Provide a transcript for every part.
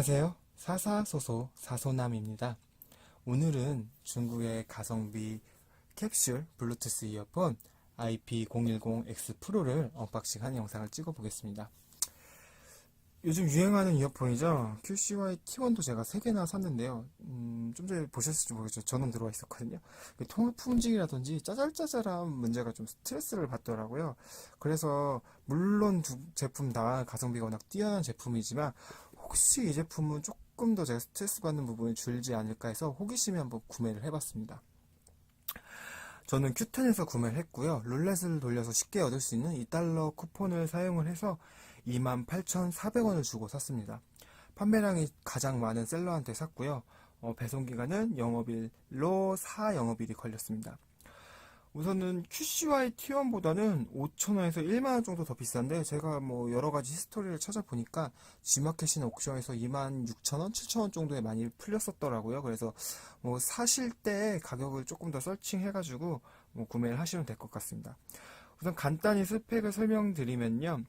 안녕하세요. 사사소소 사소남입니다. 오늘은 중국의 가성비 캡슐 블루투스 이어폰 IP010X 프로를 언박싱하는 영상을 찍어 보겠습니다. 요즘 유행하는 이어폰이죠. QCY T1도 제가 3개나 샀는데요. 음, 좀 전에 보셨을지 모르겠죠. 전원 들어와 있었거든요. 그 통화 품질이라든지 짜잘짜잘한 문제가 좀 스트레스를 받더라고요. 그래서 물론 두 제품 다 가성비가 워낙 뛰어난 제품이지만 혹시 이 제품은 조금 더 제가 스트레스 받는 부분이 줄지 않을까 해서 호기심에 한번 구매를 해봤습니다. 저는 큐텐에서 구매를 했고요. 룰렛을 돌려서 쉽게 얻을 수 있는 2달러 쿠폰을 사용을 해서 28,400원을 주고 샀습니다. 판매량이 가장 많은 셀러한테 샀고요. 어, 배송기간은 영업일로 4 영업일이 걸렸습니다. 우선은 QCY T1보다는 5,000원에서 1만원 정도 더 비싼데 제가 뭐 여러 가지 히스토리를 찾아보니까 G마켓이나 옥션에서 26,000원, 7,000원 정도에 많이 풀렸었더라고요. 그래서 뭐 사실 때 가격을 조금 더 서칭해가지고 뭐 구매를 하시면 될 것 같습니다. 우선 간단히 스펙을 설명드리면요.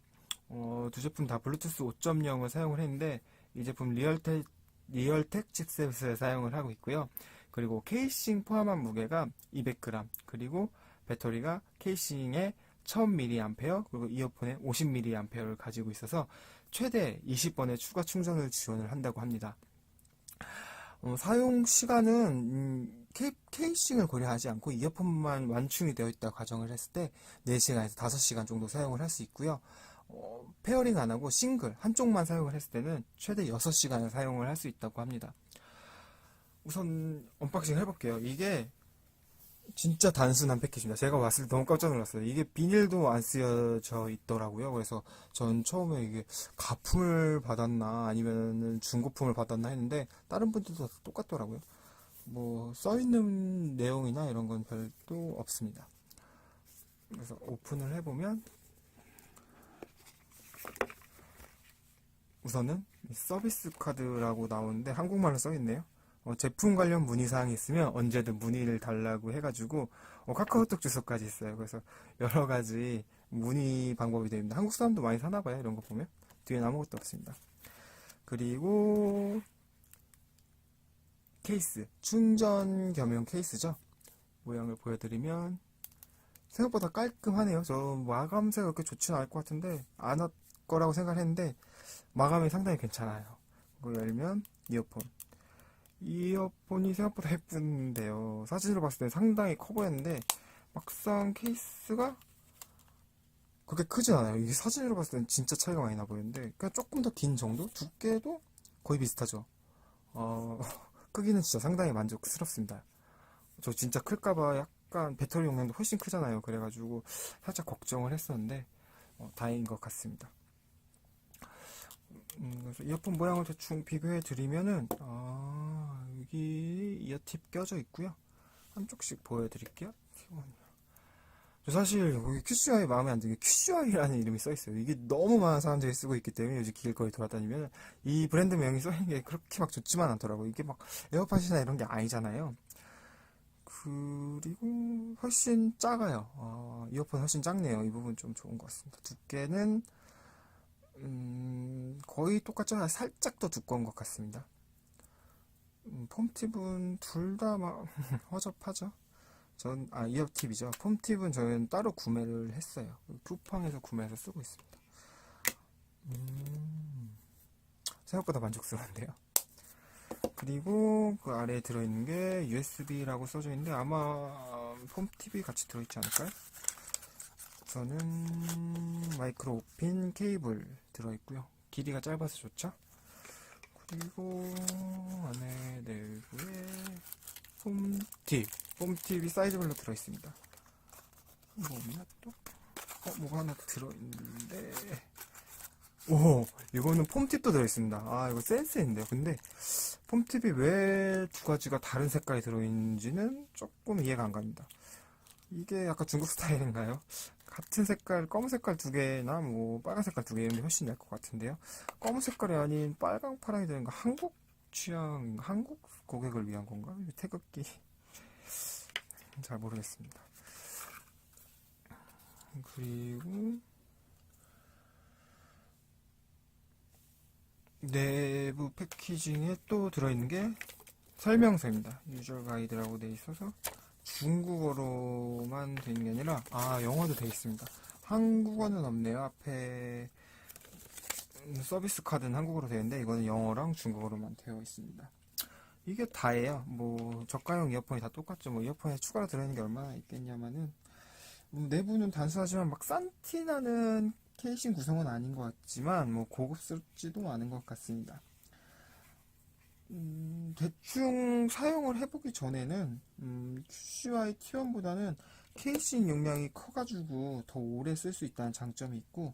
어, 두 제품 다 블루투스 5.0을 사용을 했는데 이 제품 리얼텍, 리얼텍 칩셋을 사용을 하고 있고요. 그리고 케이싱 포함한 무게가 200g, 그리고 배터리가 케이싱에 1000mAh, 그리고 이어폰에 50mAh를 가지고 있어서 최대 20번의 추가 충전을 지원을 한다고 합니다. 어, 사용 시간은 음, 케, 케이싱을 고려하지 않고 이어폰만 완충이 되어 있다 가정을 했을 때 4시간에서 5시간 정도 사용을 할 수 있고요. 어, 페어링 안 하고 싱글 한쪽만 사용을 했을 때는 최대 6시간을 사용을 할 수 있다고 합니다. 우선 언박싱 해볼게요. 이게 진짜 단순한 패키지입니다. 제가 왔을 때 너무 깜짝 놀랐어요. 이게 비닐도 안 쓰여져 있더라고요. 그래서 전 처음에 이게 가품을 받았나 아니면은 중고품을 받았나 했는데 다른 분들도 다 똑같더라고요. 뭐 써있는 내용이나 이런 건 별도 없습니다. 그래서 오픈을 해보면 우선은 서비스 카드라고 나오는데 한국말로 써있네요. 어, 제품 관련 문의사항이 있으면 언제든 문의를 달라고 해가지고 어, 카카오톡 주소까지 있어요. 그래서 여러 가지 문의 방법이 됩니다. 한국 사람도 많이 사나 봐요. 이런 거 보면 뒤에는 아무것도 없습니다. 그리고 케이스 충전 겸용 케이스죠. 모양을 보여드리면 생각보다 깔끔하네요. 저 마감새가 그렇게 좋지는 않을 것 같은데 안 할 거라고 생각했는데 마감이 상당히 괜찮아요. 이거 열면 이어폰 이어폰이 생각보다 예쁜데요. 사진으로 봤을 때 상당히 커 보였는데 막상 케이스가 그렇게 크진 않아요. 이게 사진으로 봤을 때는 진짜 차이가 많이 나 보이는데 그냥 조금 더 긴 정도? 두께도 거의 비슷하죠. 어, 크기는 진짜 상당히 만족스럽습니다. 저 진짜 클까봐 약간 배터리 용량도 훨씬 크잖아요. 그래가지고 살짝 걱정을 했었는데 어, 다행인 것 같습니다. 음, 그래서 이어폰 모양을 대충 비교해 드리면은 아 여기 이어팁 껴져 있고요. 한쪽씩 보여드릴게요. 저 사실 여기 QCI 마음에 안 드는 게 QCI라는 이름이 써 있어요. 이게 너무 많은 사람들이 쓰고 있기 때문에 요즘 길거리 돌아다니면 이 브랜드 명이 써 있는 게 그렇게 막 좋지만 않더라고요. 이게 막 에어팟이나 이런 게 아니잖아요. 그리고 훨씬 작아요. 어, 이어폰 훨씬 작네요. 이 부분 좀 좋은 것 같습니다. 두께는 음, 거의 똑같죠. 살짝 더 두꺼운 것 같습니다. 음, 폼팁은 둘 다 막 허접하죠. 전, 아, 이어팁이죠. 폼팁은 저는 따로 구매를 했어요. 쿠팡에서 구매해서 쓰고 있습니다. 음, 생각보다 만족스러운데요. 그리고 그 아래에 들어있는 게 USB라고 써져 있는데 아마 폼팁이 같이 들어있지 않을까요? 저는 마이크로 오핀 케이블 들어있고요. 길이가 짧아서 좋죠. 그리고 안에 내부에 폼팁, 폼팁이 사이즈별로 들어있습니다. 뭐 없나 또? 어, 뭐가 하나 들어있는데 오, 이거는 폼팁도 들어있습니다. 아, 이거 센스인데요. 근데 폼팁이 왜 두 가지가 다른 색깔이 들어있는지는 조금 이해가 안 갑니다. 이게 약간 중국 스타일인가요? 같은 색깔, 검은 색깔 두 개나 뭐 빨간 색깔 두 개면 훨씬 나을 것 같은데요. 검은 색깔이 아닌 빨강, 파랑이 되는 거 한국 취향, 한국 고객을 위한 건가? 태극기 잘 모르겠습니다. 그리고 내부 패키징에 또 들어있는 게 설명서입니다. 유저 가이드라고 돼 있어서 중국어로만 돼 있는 게 아니라 아 영어도 돼 있습니다. 한국어는 없네요. 앞에 서비스 카드는 한국어로 되어 있는데 이거는 영어랑 중국어로만 되어 있습니다. 이게 다예요. 뭐 저가형 이어폰이 다 똑같죠. 뭐 이어폰에 추가로 들어있는 게 얼마나 있겠냐마는 음, 내부는 단순하지만 막 싼티나는 케이싱 구성은 아닌 것 같지만 뭐 고급스럽지도 않은 것 같습니다. 음, 대충 사용을 해보기 전에는 음, QCY T1보다는 케이싱 용량이 커가지고 더 오래 쓸 수 있다는 장점이 있고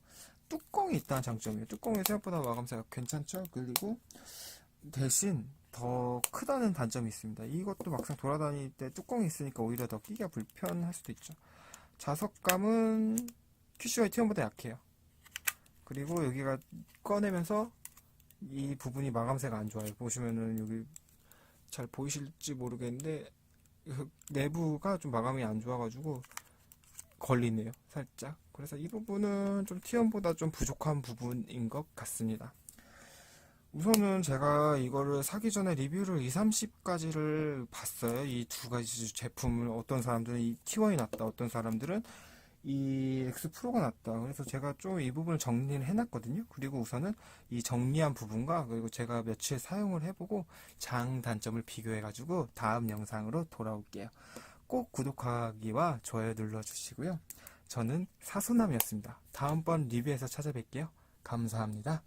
뚜껑이 있다는 장점이에요. 뚜껑이 생각보다 마감새가 괜찮죠? 그리고 대신 더 크다는 단점이 있습니다. 이것도 막상 돌아다닐 때 뚜껑이 있으니까 오히려 더 끼기가 불편할 수도 있죠. 자석감은 QCY T1보다 약해요. 그리고 여기가 꺼내면서 이 부분이 마감새가 안 좋아요. 보시면은 여기 잘 보이실지 모르겠는데 그 내부가 좀 마감이 안 좋아가지고 걸리네요. 살짝. 그래서 이 부분은 좀 T1보다 좀 부족한 부분인 것 같습니다. 우선은 제가 이거를 사기 전에 리뷰를 2, 30가지를 봤어요. 이 두 가지 제품을 어떤 사람들은 이 T1이 낫다, 어떤 사람들은 이 X 프로가 낫다. 그래서 제가 좀 이 부분을 정리를 해놨거든요. 그리고 우선은 이 정리한 부분과 그리고 제가 며칠 사용을 해보고 장 단점을 비교해가지고 다음 영상으로 돌아올게요. 꼭 구독하기와 좋아요 눌러주시고요. 저는 사소남이었습니다. 다음번 리뷰에서 찾아뵐게요. 감사합니다.